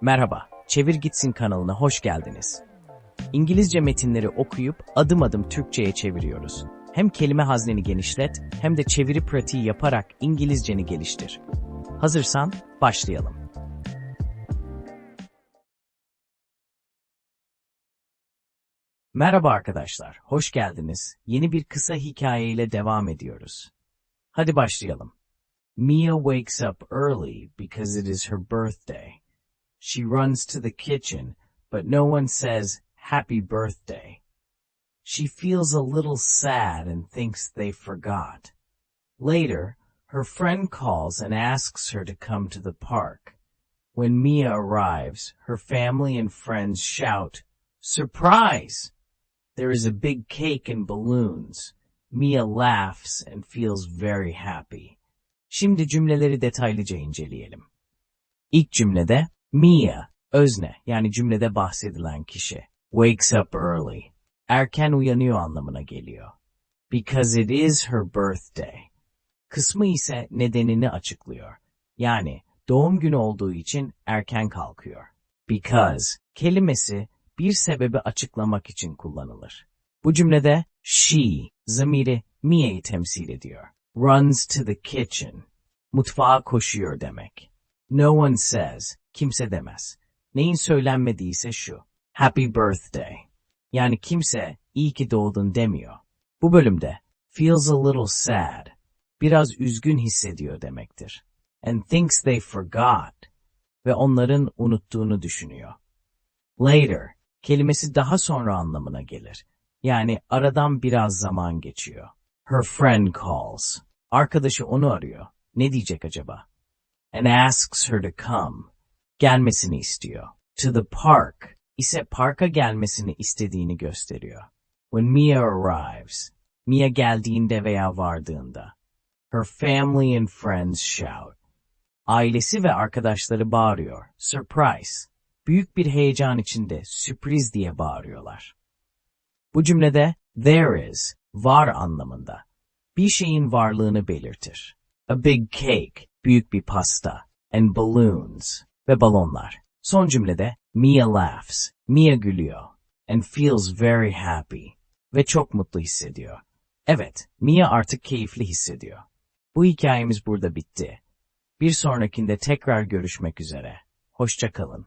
Merhaba, Çevir Gitsin kanalına hoş geldiniz. İngilizce metinleri okuyup adım adım Türkçe'ye çeviriyoruz. Hem kelime hazneni genişlet hem de çeviri pratiği yaparak İngilizceni geliştir. Hazırsan başlayalım. Merhaba arkadaşlar, hoş geldiniz. Yeni bir kısa hikayeyle devam ediyoruz. Hadi başlayalım. Mia wakes up early because it is her birthday. She runs to the kitchen, but no one says happy birthday. She feels a little sad and thinks they forgot. Later, her friend calls and asks her to come to the park. When Mia arrives, her family and friends shout, Surprise! There is a big cake and balloons. Mia laughs and feels very happy. Şimdi cümleleri detaylıca inceleyelim. İlk cümlede Mia, özne yani cümlede bahsedilen kişi. Wakes up early. Erken uyanıyor anlamına geliyor. Because it is her birthday. Kısmı ise nedenini açıklıyor. Yani doğum günü olduğu için erken kalkıyor. Because kelimesi bir sebebi açıklamak için kullanılır. Bu cümlede she zamiri Mia'yı temsil ediyor. Runs to the kitchen. Mutfağa koşuyor demek. No one says. Kimse demez. Neyin söylenmediyse şu. Happy birthday. Yani kimse iyi ki doğdun demiyor. Bu bölümde feels a little sad. Biraz üzgün hissediyor demektir. And thinks they forgot. Ve onların unuttuğunu düşünüyor. Later kelimesi daha sonra anlamına gelir. Yani aradan biraz zaman geçiyor. Her friend calls. Arkadaşı onu arıyor. Ne diyecek acaba? And asks her to come. Gelmesini istiyor. To the park ise parka gelmesini istediğini gösteriyor. When Mia arrives. Mia geldiğinde veya vardığında. Her family and friends shout. Ailesi ve arkadaşları bağırıyor. Surprise. Büyük bir heyecan içinde sürpriz diye bağırıyorlar. Bu cümlede there is, var anlamında. Bir şeyin varlığını belirtir. A big cake, büyük bir pasta. And balloons, ve balonlar. Son cümlede Mia laughs, Mia gülüyor. And feels very happy, ve çok mutlu hissediyor. Evet, Mia artık keyifli hissediyor. Bu hikayemiz burada bitti. Bir sonrakinde tekrar görüşmek üzere. Hoşça kalın.